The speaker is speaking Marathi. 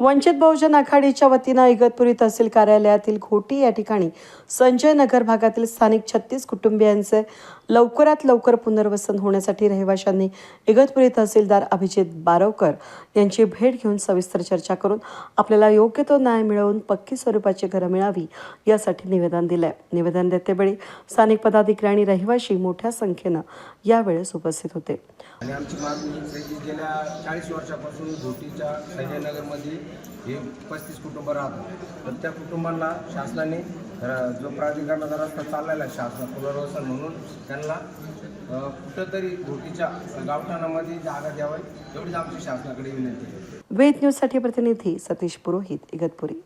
वंचित बहुजन आघाडीच्या वतीनं इगतपुरी तहसील कार्यालयातील घोटी या ठिकाणी संजय नगर भागातील स्थानिक छत्तीस कुटुंबियांचे लवकरात लवकर पुनर्वसन होण्यासाठी रहिवाशांनी इगतपुरी तहसीलदार अभिजित बारवकर यांची भेट घेऊन सविस्तर चर्चा करून आपल्याला योग्य तो न्याय मिळवून पक्की स्वरूपाची घरं मिळावी यासाठी निवेदन दिलंय. निवेदन देतेवेळी स्थानिक पदाधिकारी आणि रहिवाशी मोठ्या संख्येनं यावेळेस उपस्थित होते. आणि आमची मागणी गेल्या चाळीस वर्षापासून घोटीच्या संजयनगरमध्ये हे पस्तीस कुटुंब राहतात. तर त्या कुटुंबांना शासनाने जो प्राधिकरणाचा रस्ता चाललेला आहे शासन पुनर्वसन म्हणून त्यांना कुठंतरी घोटीच्या गावठाणामध्ये जागा द्यावी एवढीच आमची शासनाकडे विनंती आहे. वेद न्यूजसाठी प्रतिनिधी सतीश पुरोहित इगतपुरी.